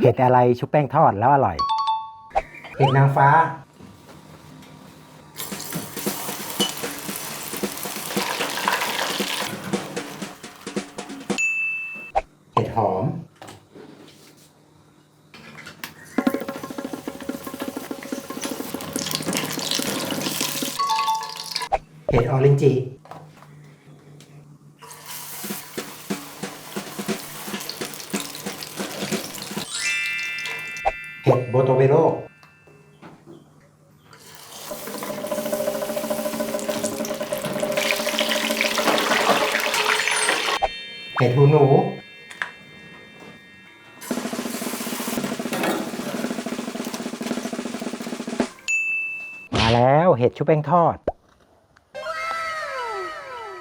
เห็ดอะไรชุบแป้งทอดแล้วอร่อย เห็ดนางฟ้า เห็ดหอม เห็ดออรินจิ โตเบโรเห็ดหูหนูมาแล้วเห็ดชุบแป้งทอด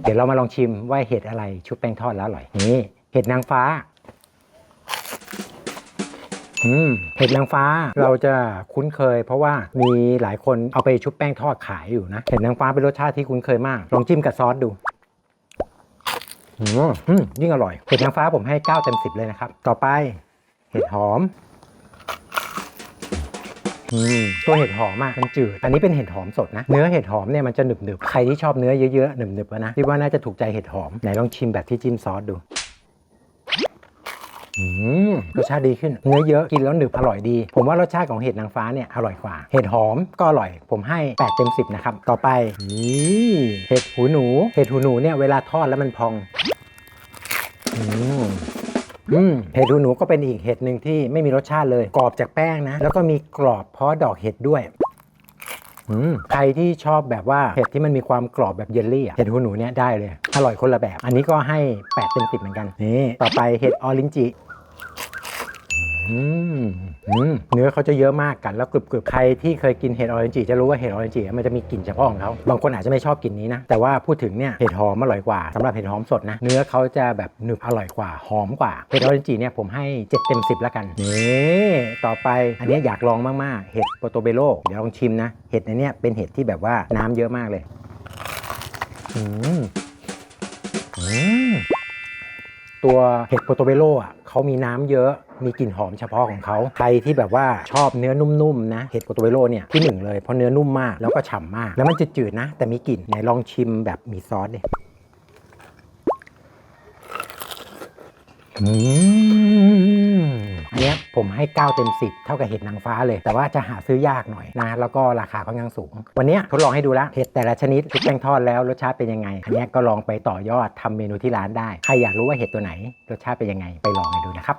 เดี๋ยวเรามาลองชิมว่าเห็ดอะไรชุบแป้งทอดแล้วอร่อย นี่ เห็ดนางฟ้า เห็ดนางฟ้าเราจะคุ้นเคย เพราะว่ามีหลายคนเอาไปชุบแป้งทอดขายอยู่นะ เห็ดนางฟ้าเป็นรสชาติที่คุ้นเคยมาก ลองจิ้มกับซอสดูอืมยิ่งอร่อย เห็ดนางฟ้าผมให้ 9 เต็ม 10 เลยนะครับ ต่อไปเห็ดหอมตัวเห็ดหอมอะมันจืด อันนี้เป็นเห็ดหอมสดนะ เนื้อเห็ดหอมเนี่ยมันจะหนึบหนึบๆใครที่ชอบเนื้อเยอะๆหนึบหนึบๆนะพี่ว่าน่าจะถูกใจเห็ดหอม ไหนลองชิมแบบที่จิ้มซอสดู รสชาติดีขึ้น เนื้อเยอะกินแล้วหนึบอร่อยดี ผมว่ารสชาติของเห็ดนางฟ้าเนี่ยอร่อยกว่า เห็ดหอมก็อร่อย ผมให้8เต็ม10นะครับ ต่อไปนี่เห็ดหูหนู เห็ดหูหนูเนี่ยเวลาทอดแล้วมันพองอืมเห็ดหูหนูก็เป็นอีกเห็ดหนึ่งที่ไม่มีรสชาติเลย กรอบจากแป้งนะ แล้วก็มีกรอบเพราะดอกเห็ดด้วยใครที่ชอบแบบว่าเห็ดที่มันมีความกรอบแบบเยลลี่อะเห็ดหูหนูเนี่ยได้เลย อร่อยคนละแบบ อันนี้ก็ให้8เต็ม10เหมือนกันนี่ต่อไปเห็ดออรินจิ อืมอืมเนื้อเขาจะเยอะมากกันแล้วกรึบๆ ใครที่เคยกินเห็ดออเรนจิจะรู้ว่าเห็ดออเรนจิมันจะมีกลิ่นเฉพาะของเขาบางคนอาจจะไม่ชอบกลิ่นนี้นะ แต่ว่าพูดถึงเนี่ยเห็ดหอมอร่อยกว่าสำหรับเห็ดหอมสดนะ เนื้อเขาจะแบบหนึบอร่อยกว่าหอมกว่าเห็ดออเรนจิเนี่ยผมให้ 7 เต็ม 10 แล้วกันนี่ต่อไปอันนี้อยากลองมากๆเห็ดโปโตเบโลเดี๋ยวลองชิมนะเห็ดในเนี้ยเป็นเห็ดที่แบบว่าน้ำเยอะมากเลยอืมอืม ตัวเห็ดโปโตเบโลอะเขามีน้ำเยอะมีกลิ่นหอมเฉพาะของเขาใครที่แบบว่าชอบเนื้อนุ่มๆนะเห็ดโปโตเบโลเนี่ยที่หนึ่งเลยเพราะเนื้อนุ่มมากแล้วก็ฉ่ำมาก แล้วมันจืดๆนะ แต่มีกลิ่นไหนลองชิมแบบมีซอสดิอืมอันเนี้ย ผมให้ 9 เต็ม 10 เท่ากับเห็ดนางฟ้าเลย แต่ว่าจะหาซื้อยากหน่อยนะ แล้วก็ราคาค่อนข้างสูง วันนี้ทดลองให้ดูแล้วเห็ดแต่ละชนิดทุกแป้งทอดแล้วรสชาติเป็นยังไง อันนี้ก็ลองไปต่อยอดทำเมนูที่ร้านได้ ใครอยากรู้ว่าเห็ดตัวไหน รสชาติเป็นยังไง ไปลองกันดูนะครับ